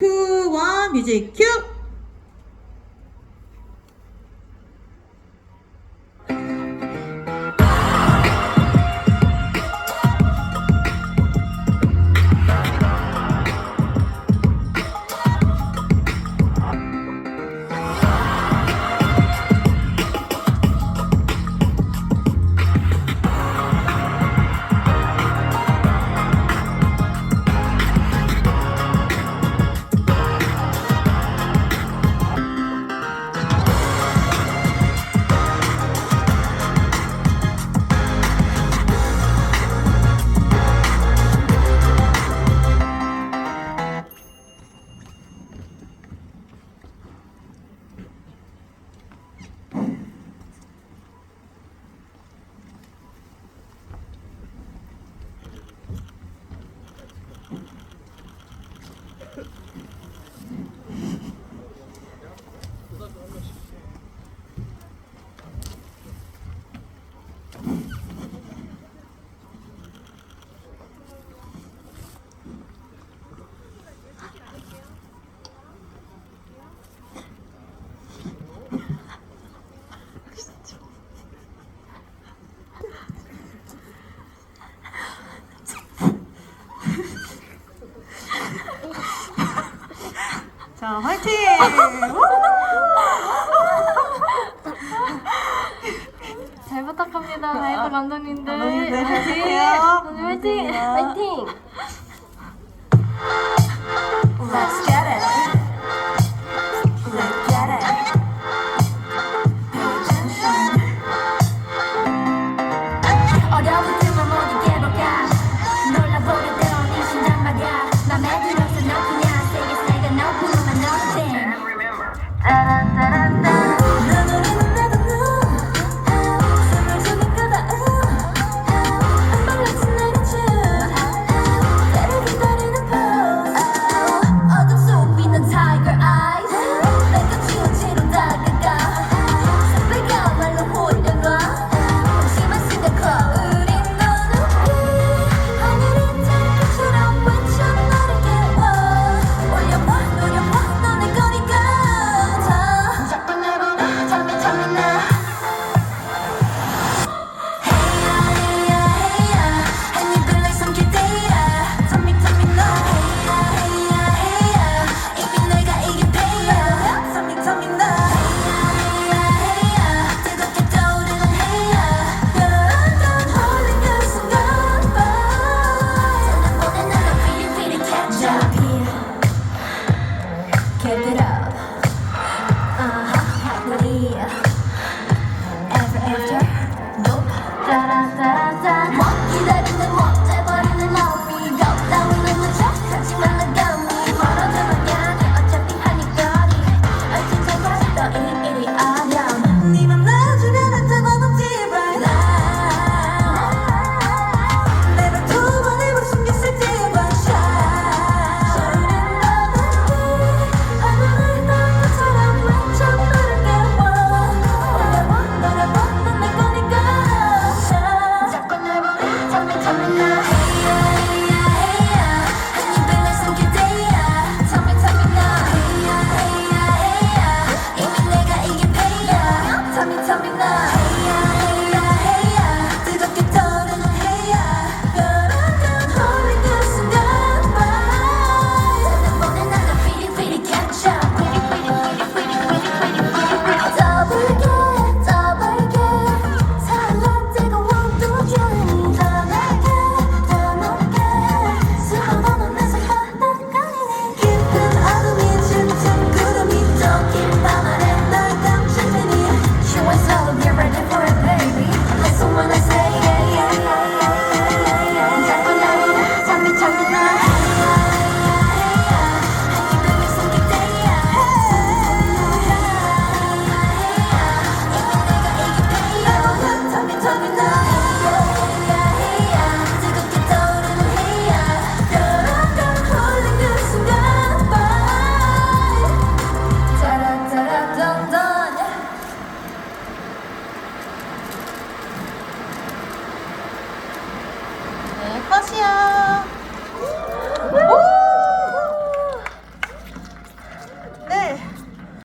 큐원 뮤직 큐! 자, 화이팅! 아, 잘 부탁합니다. 다이소 아, 감독님들. 감독님들 화이팅! 화이팅! 화이팅! 안녕하세요.